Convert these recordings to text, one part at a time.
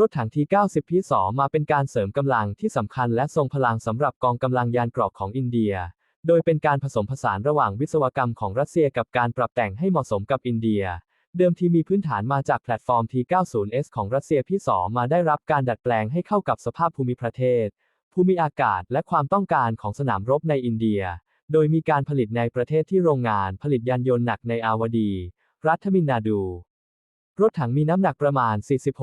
รถถังที90พิสมาเป็นการเสริมกำลังที่สำคัญและทรงพลังสำหรับกองกำลังยานเกราะของอินเดีย โดยเป็นการผสมผสานระหว่างวิศวกรรมของรัสเซียกับการปรับแต่งให้เหมาะสมกับอินเดีย เดิมทีมีพื้นฐานมาจากแพลตฟอร์ม T90S ของรัสเซียพิสมาได้รับการดัดแปลงให้เข้ากับสภาพภูมิประเทศ ภูมิอากาศและความต้องการของสนามรบในอินเดีย โดยมีการผลิตในประเทศที่โรงงานผลิตยานยนต์หนักในอาวดี รัฐมินนาดู รถถังมีน้ำหนักประมาณ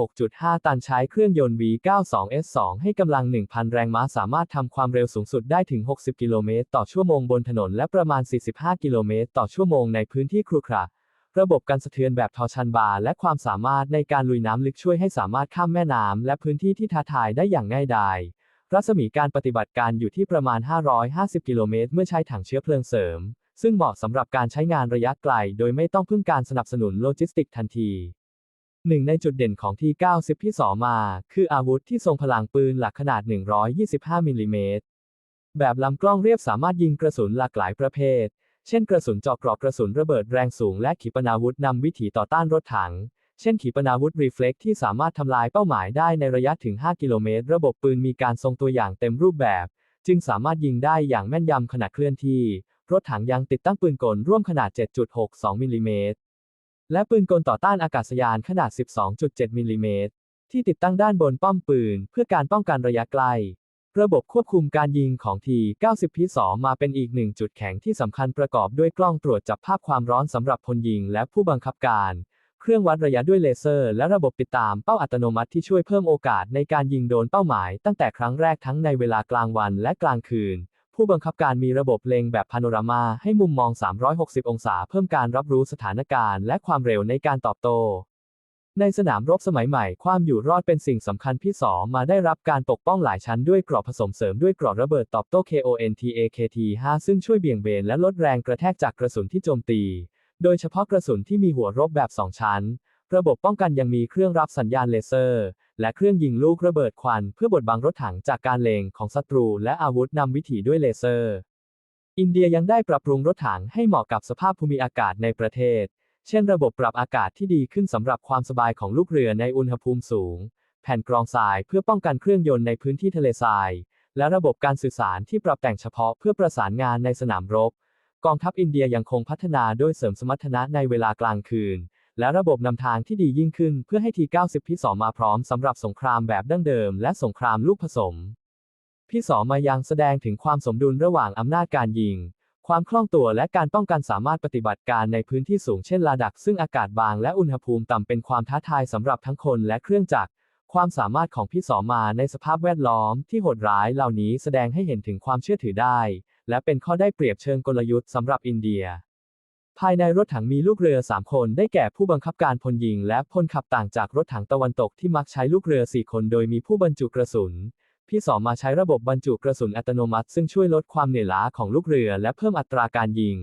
46.5 ตันใช้เครื่องยนต์ V92S2 ให้กำลัง 1,000 แรงม้าสามารถทำความเร็วสูงสุดได้ถึง 60 กิโลเมตรต่อชั่วโมงบนถนนและประมาณ 45 กิโลเมตรต่อชั่วโมงในพื้นที่ครุขระระบบการสะเทือนแบบทอชันบาร์และความสามารถในการลุยน้ำลึกช่วยให้สามารถข้ามแม่น้ำและพื้นที่ที่ท้าทายได้อย่างง่ายดาย รัศมีการปฏิบัติการอยู่ที่ประมาณ 550 กิโลเมตรเมื่อใช้ถังเชื้อเพลิงเสริม ซึ่งเหมาะสำหรับการใช้งานระยะไกล โดยไม่ต้องพึ่งการสนับสนุนโลจิสติกทันที หนึ่งในจุดเด่นของที90ที่สอมา คืออาวุธที่ทรงพลังปืนหลักขนาด 125 มิลลิเมตร แบบลำกล้องเรียบสามารถยิงกระสุนหลากหลายประเภท เช่นกระสุนเจาะกราะกระสุนระเบิดแรงสูงและขีปนาวุธนำวิถีต่อต้านรถถัง เช่นขีปนาวุธรีเฟล็กที่สามารถทำลายเป้าหมายได้ในระยะถึง 5 กิโลเมตร ระบบปืนมีการทรงตัวอย่างเต็มรูปแบบ จึงสามารถยิงได้อย่างแม่นยำขณะเคลื่อนที่ รถถังยังติดตั้งปืนกลร่วมขนาด 7.62 มิลลิเมตร และปืนกลต่อต้านอากาศยานขนาด 12.7 มิลลิเมตรที่ติดตั้งด้านบนป้อมปืน เพื่อการป้องกันระยะไกล ระบบควบคุมการยิงของที 90พิสมาเป็นอีกหนึ่งจุดแข็งที่สำคัญประกอบด้วยกล้องตรวจจับภาพความร้อนสำหรับพลยิงและผู้บังคับการ เครื่องวัดระยะด้วยเลเซอร์ และระบบติดตามเป้าอัตโนมัติที่ช่วยเพิ่มโอกาสในการยิงโดนเป้าหมายตั้งแต่ครั้งแรกทั้งในเวลากลางวันและกลางคืน ผู้บังคับการมีระบบเล็งแบบพาโนรามาให้มุมมอง 360 องศาเพิ่มการรับรู้สถานการณ์และความเร็วในการตอบโต้ ในสนามรบสมัยใหม่ ความอยู่รอดเป็นสิ่งสำคัญที่สอมาได้รับการปกป้องหลายชั้นด้วยกรอบผสมเสริมด้วยกรอบระเบิดตอบโต้ KONTAKT5 ซึ่งช่วยเบี่ยงเบนและลดแรงกระแทกจากกระสุนที่โจมตี โดยเฉพาะกระสุนที่มีหัวรบแบบ 2 ชั้น ระบบป้องกันยังมีเครื่องรับสัญญาณเลเซอร์ และเครื่องยิงลูกระเบิดควันเพื่อบดบังรถถังจากการเลงของศัตรูและอาวุธนำวิถีด้วยเลเซอร์ อินเดียยังได้ปรับปรุงรถถังให้เหมาะกับสภาพภูมิอากาศในประเทศ เช่น ระบบปรับอากาศที่ดีขึ้นสำหรับความสบายของลูกเรือในอุณหภูมิสูง แผ่นกรองทรายเพื่อป้องกันเครื่องยนต์ในพื้นที่ทะเลทราย และระบบการสื่อสารที่ปรับแต่งเฉพาะเพื่อประสานงานในสนามรบ กองทัพอินเดียยังคงพัฒนาโดยเสริมสมรรถนะในเวลากลางคืน และระบบนำทางที่ดียิ่งขึ้นเพื่อให้ที 90พิสอมาพร้อมสำหรับสงครามแบบดั้งเดิม และสงครามลูกผสมพิสอมายังแสดงถึงความสมดุลระหว่างอำนาจการยิง ความคล่องตัวและการป้องกันสามารถปฏิบัติการในพื้นที่สูงเช่นลาดัก ซึ่งอากาศบางและอุณหภูมิต่ำเป็นความท้าทายสำหรับทั้งคนและเครื่องจักร ความสามารถของพี่สอมาในสภาพแวดล้อมที่โหดร้ายเหล่านี้แสดงให้เห็นถึงความเชื่อถือได้ และเป็นข้อได้เปรียบเชิงกลยุทธ์สำหรับอินเดีย ภายในรถถังมีลูกเรือ 3 คนได้แก่ผู้บังคับการพลยิง และพลขับต่างจากรถถังตะวันตกที่มักใช้ลูกเรือ 4 คนโดยมีผู้บรรจุกระสุน พี่สองมาใช้ระบบบรรจุกระสุนอัตโนมัติ ซึ่งช่วยลดความเหนื่อยล้าของลูกเรือและเพิ่มอัตราการยิง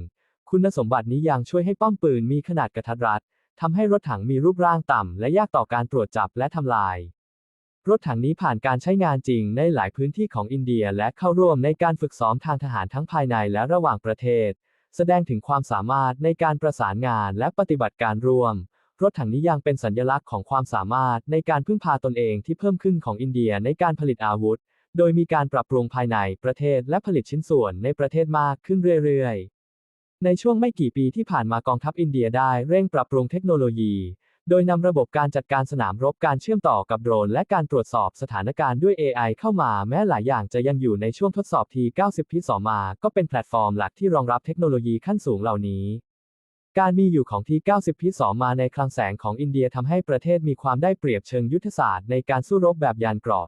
คุณสมบัตินี้ยังช่วยให้ป้อมปืนมีขนาดกระทัดรัดทำให้รถถังมีรูปร่างต่ำและยากต่อการตรวจจับและทำลาย รถถังนี้ผ่านการใช้งานจริงในหลายพื้นที่ของอินเดียและเข้าร่วมในการฝึกซ้อมทางทหารทั้งภายในและระหว่างประเทศ แสดงถึงความสามารถในการประสานงานและปฏิบัติการร่วม รถถังนี้ยังเป็นสัญลักษณ์ของความสามารถในการพึ่งพาตนเองที่เพิ่มขึ้นของอินเดียในการผลิตอาวุธ โดยมีการปรับปรุงภายในประเทศและผลิตชิ้นส่วนในประเทศมากขึ้นเรื่อยๆ ในช่วงไม่กี่ปีที่ผ่านมากองทัพอินเดียได้เร่งปรับปรุงเทคโนโลยี โดยนำระบบการจัดการสนามรบการเชื่อมต่อกับโดรน และการตรวจสอบสถานการณ์ด้วย AI เข้ามาแม้หลายอย่างจะยังอยู่ในช่วงทดสอบที90พิสอมา ก็เป็นแพลตฟอร์มหลักที่รองรับเทคโนโลยีขั้นสูงเหล่านี้ การมีอยู่ของที90พิสอมาในคลังแสงของอินเดียทำให้ประเทศมีความได้เปรียบเชิงยุทธศาสตร์ในการสู้รบแบบยานเกราะ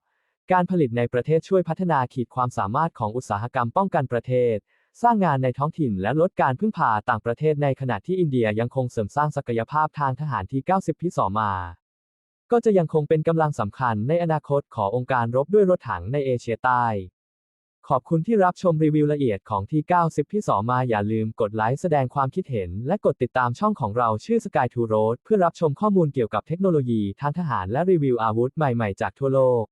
การผลิตในประเทศช่วยพัฒนาขีดความสามารถของอุตสาหกรรมป้องกันประเทศ สร้างงานในท้องถิ่นและลดการพึ่งพาต่างประเทศในขณะที่อินเดียยังคงเสริมสร้างศักยภาพทางทหารที่ 90 พิสอมา ก็จะยังคงเป็นกำลังสำคัญในอนาคตขององค์การรบด้วยรถถังในเอเชียใต้ ขอบคุณที่รับชมรีวิวละเอียดของที่ 90 พิสอมาอย่าลืมกดไลค์แสดงความคิดเห็น และกดติดตามช่องของเราชื่อ Sky to Road เพื่อรับชมข้อมูลเกี่ยวกับเทคโนโลยีทางทหารและรีวิวอาวุธใหม่ๆจากทั่วโลก